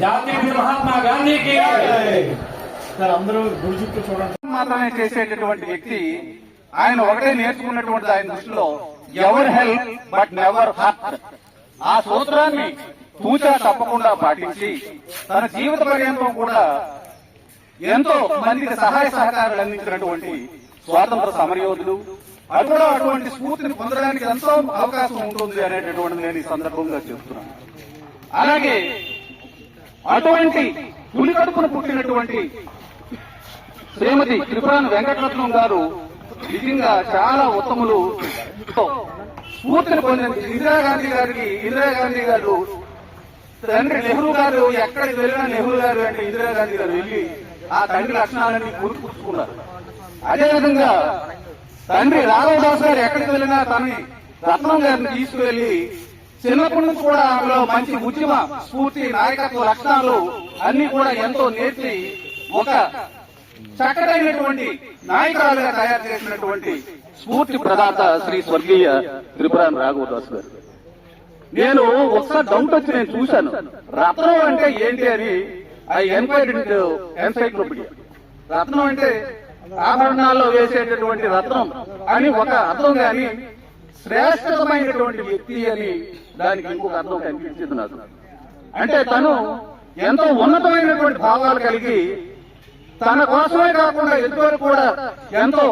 జాతీయ మహాత్మా గాంధీకి సార్ అందరూ గుడి చుట్టూ చూడండి. మాత్రమే చేసేటటువంటి వ్యక్తి ఆయన ఒకటే నేర్చుకున్నటువంటి ఆయన దృష్టిలో ever help but never hurt ఆ సూత్రాన్ని తూచా తప్పకుండా పాటించి తన జీవిత పర్యంతం కూడా ఎంతో మందికి సహాయ సహకారాలు అందించినటువంటి స్వాతంత్ర సమరయోధులు అది కూడా అటువంటి స్ఫూర్తిని పొందడానికి ఎంతో అవకాశం ఉంటుంది అనేటటువంటిది నేను ఈ సందర్భంగా చెప్తున్నాను. అలాగే అటువంటి పులికడుపున పుట్టినటువంటి శ్రీమతి త్రిపురాన్ వెంకటరత్నం గారు నిజంగా చాలా ఉత్తములు. స్ఫూర్తిని పొందిన ఇందిరాగాంధీ గారికి ఇందిరాగాంధీ గారు తండ్రి నెహ్రూ గారు ఎక్కడికి వెళ్ళినా నెహ్రూ గారు అంటే ఇందిరాగాంధీ గారు వెళ్ళి ఆ తండ్రి లక్షణాలన్నీ గుర్తుపుచ్చుకున్నారు అదేవిధంగా తండ్రి రాఘవదాస్ గారు ఎక్కడికి వెళ్ళినా తనని రత్నం గారిని తీసుకువెళ్ళి చిన్నప్పటి నుంచి కూడా ఆమెలో మంచి ఉద్యమ స్ఫూర్తి నాయకత్వ లక్షణాలు అన్ని కూడా ఎంతో నేర్చి ఒక చక్కటైనటువంటి నాయకురాలుగా తయారు చేసినటువంటి స్ఫూర్తి ప్రదాత శ్రీ స్వర్గీయ త్రిపురాన్ రాఘవదాస్ గారు. నేను ఒకసారి డౌట్ వచ్చి నేను చూశాను. రత్నం అంటే ఏంటి అని ఐ ఎన్సైక్లోపీడియా రత్నం అంటే ఆభరణాల్లో వేసేటటువంటి రత్నం అని ఒక అర్థం కానీ శ్రేష్టమైనటువంటి వ్యక్తి అని దానికి ఇంకొక అర్థం కనిపించింది నాకు. అంటే తను ఎంతో ఉన్నతమైనటువంటి భావాలు కలిగి తన కోసమే కాకుండా ఎదురు కూడా ఎంతో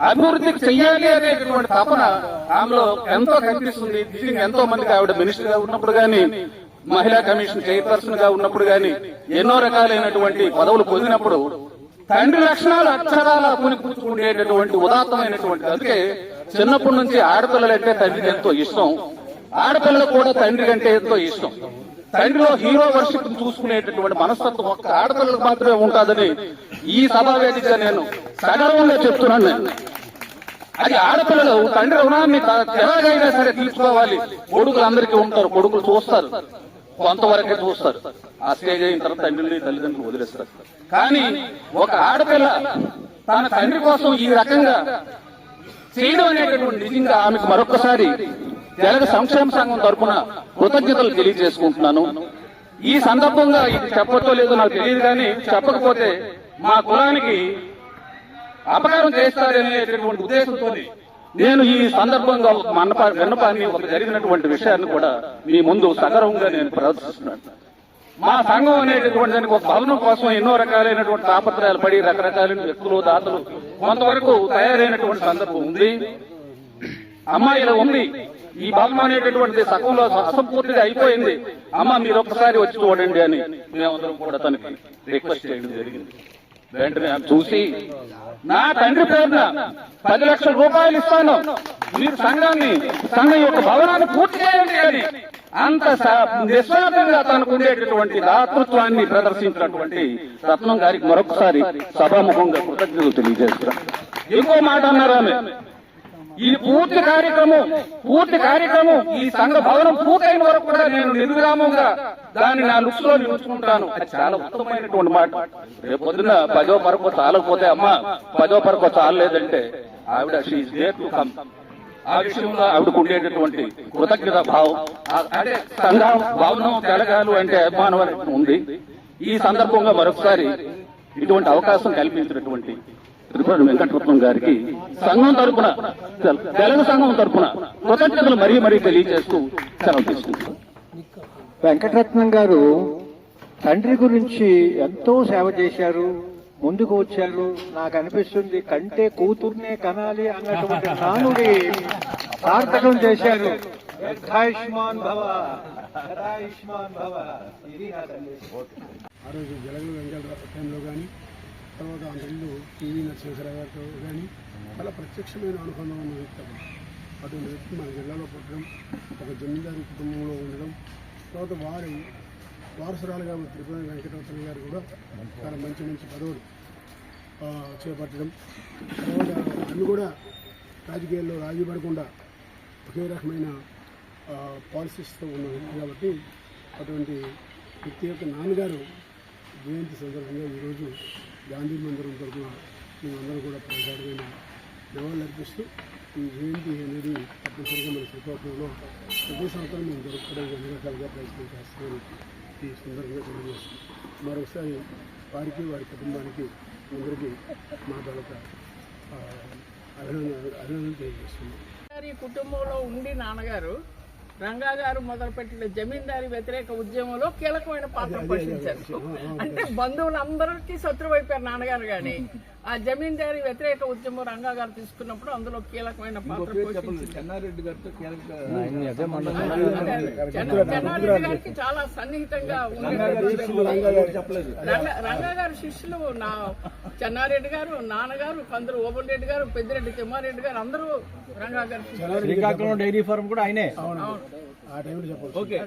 అభివృద్ధికి చెయ్యాలి అనేటువంటి తపన ఆమెలో ఎంతో కనిపిస్తుంది. ఎంతో మందికి ఆవిడ మినిస్టర్గా ఉన్నప్పుడు కానీ మహిళా కమిషన్ చైర్పర్సన్గా ఉన్నప్పుడు గాని ఎన్నో రకాలైనటువంటి పదవులు పొందినప్పుడు తండ్రి లక్షణాలు అక్షరాల పునిపుచ్చుకునేటటువంటి ఉదాత్తమైనటువంటి అందుకే చిన్నప్పటి నుంచి ఆడపిల్లలంటే తండ్రికి ఎంతో ఇష్టం. ఆడపిల్లలకు కూడా తండ్రి కంటే ఎంతో ఇష్టం. తండ్రిలో హీరో వర్షిప్ చూసుకునేటటువంటి మనస్తత్వం ఒక్క ఆడపిల్లలకు మాత్రమే ఉంటుందని ఈ సభావేదికగా నేను సగర్వంగా చెప్తున్నాను నేను. అది ఆడపిల్లలు తండ్రి రుణాన్ని ఎలాగైనా సరే తీసుకోవాలి కొడుకులు అందరికీ ఉంటారు కొడుకులు చూస్తారు. కొంతవరకే చూస్తారు. ఆ స్టేజ్ అయిన తర్వాత తండ్రిని తల్లిదండ్రులు వదిలేస్తారు. కానీ ఒక ఆడపిల్ల తన తండ్రి కోసం ఈ రకంగా చేయడం అనేటటువంటి నిజంగా ఆమెకు మరొకసారి తెలుగు సంక్షేమ సంఘం తరపున కృతజ్ఞతలు తెలియజేసుకుంటున్నాను. ఈ సందర్భంగా ఇది చెప్పచ్చో లేదో నాకు తెలియదు కానీ చెప్పకపోతే మా కులానికి అపకారం చేస్తారనేటటువంటి ఉద్దేశంతో నేను ఈ సందర్భంగా ఒక మన్నప విన్నపాన్ని ఒక జరిగినటువంటి విషయాన్ని కూడా మీ ముందు సగర్వంగా నేను ప్రదర్శిస్తున్నాను. మా సంఘం అనేటటువంటి దానికి ఒక భవనం కోసం ఎన్నో రకాలైనటువంటి తాపత్రయాలు పడి రకరకాలైన వ్యక్తులు దాతలు కొంతవరకు తయారైనటువంటి సందర్భం ఉంది. అమ్మాయిలో ఉంది. ఈ భవనం అనేటటువంటిది సగంలో అసంపూర్తిగా అయిపోయింది. అమ్మ మీరు ఒక్కసారి వచ్చి చూడండి అని మేమందరం కూడా తనకి రిక్వెస్ట్ చేయడం జరిగింది. వెంటనే చూసి నా తండ్రి పేరున పది లక్షల రూపాయలు ఇస్తాను. మీరు సంఘాన్ని సంఘం యొక్క భవనాన్ని పూర్తి చేయండి అని అంత స- నిస్వార్థంగా తనకు ఉండేటటువంటి దాతృత్వాన్ని ప్రదర్శించినటువంటి రత్నం గారికి మరొకసారి సభాముఖంగా కృతజ్ఞతలు తెలియజేస్తున్నాను. ఇంకో మాట అన్నారు ఆమె ఈ పూర్తి కార్యక్రమం పూర్తి కార్యక్రమం ఈ సంఘ భవనం పూర్తయిన వరకు కూడా నేను నిర్విరామంగా దాన్ని నా లుక్స్లో నిలుచుకుంటాను. అది చాలా ఉత్తమమైనటువంటి మాట. రేపు పొద్దున పదో పరకు చాలకపోతే అమ్మ పదో పరకు చాలలేదంటే ఆవిడ షీఈ్ దేర్ టు కమ్ ఆ విషయంలో ఆవిడకు ఉండేటటువంటి కృతజ్ఞత భావం అంటే సంఘం భవనం తెలగాలు అంటే అభిమానం ఉంది. ఈ సందర్భంగా మరొకసారి ఇటువంటి అవకాశం కల్పించినటువంటి త్రిపుర వెంకటరత్నం గారికి సంఘం తరపున తెల- తెలుగు సంఘం తరపున కృతజ్ఞతలు మరీ మరీ తెలియజేస్తూ సెలవు తీసుకుంటున్నాను వెంకటరత్నం గారు తండ్రి గురించి ఎంతో సేవ చేశారు ముందుకు వచ్చారు. నాకు అనిపిస్తుంది కంటే కూతుర్నే కనాలి అన్నటువంటి నానుడి సార్థకం చేశారు. యథాయుష్మాన్ భవ యథాయుష్మాన్ భవ ఇది నా సందేశం. ఆ రోజు జలగల వెంకట టైంలో కానీ తర్వాత అంతకుముందు టీవీ నరసింహరావు గారితో కానీ చాలా ప్రత్యక్షమైన అనుబంధం ఉన్న వ్యక్తి అటువంటి వ్యక్తి మన జిల్లాలో పుట్టడం ఒక జమీందారు కుటుంబంలో ఉండడం తర్వాత వారి వారసురాలుగా ఉన్న త్రిపుర వెంకటరత్న గారు కూడా చాలా మంచి మంచి పదవులు చేపట్టడం. తర్వాత అన్ని కూడా రాజకీయాల్లో రాజీ పడకుండా ఒకే రకమైన పాలసీస్తో ఉన్న కాబట్టి అటువంటి వ్యక్తి యొక్క నాన్నగారు జయంతి సందర్భంగా ఈరోజు గాంధీ మందిరం తరఫున మేమందరం కూడా ప్రగాఢమైన నివాళులు అర్పిస్తూ ఈ జయంతి అనేది తప్పనిసరిగా మన శ్రీకాకుళంలో ప్రతి సంవత్సరం మేము జరుపుకోవడానికి అన్ని రకాలుగా ప్రయత్నం చేస్తామని ఈ సందర్భంగా తెలియజేస్తాం మరొకసారి వారికి వారి కుటుంబానికి అందరికీ మా తాలూకా అభినందన అభినందన తెలియజేస్తున్నాం. కుటుంబంలో ఉండి నాన్నగారు రంగా గారు మొదలుపెట్టిన జమీందారీ వ్యతిరేక ఉద్యమంలో కీలకమైన పాత్ర పోషించారు. అంటే బంధువులందరికీ శత్రువు అయిపోయారు నాన్నగారు గాని. ఆ జమీందారీ వ్యతిరేక ఉద్యమం రంగా గారు తీసుకున్నప్పుడు అందులో కీలకమైన పాత్ర చెన్నారెడ్డి గారికి చాలా సన్నిహితంగా రంగ గారి శిష్యులు నా చెన్నారెడ్డి గారు నాన్నగారు కందులు ఓబుల్ రెడ్డి గారు పెద్దిరెడ్డి తిమ్మారెడ్డి గారు అందరూ రంగా గారి శ్రీకాకుళం డైరీ ఫార్మ్ కూడా ఆయనే. ఓకే.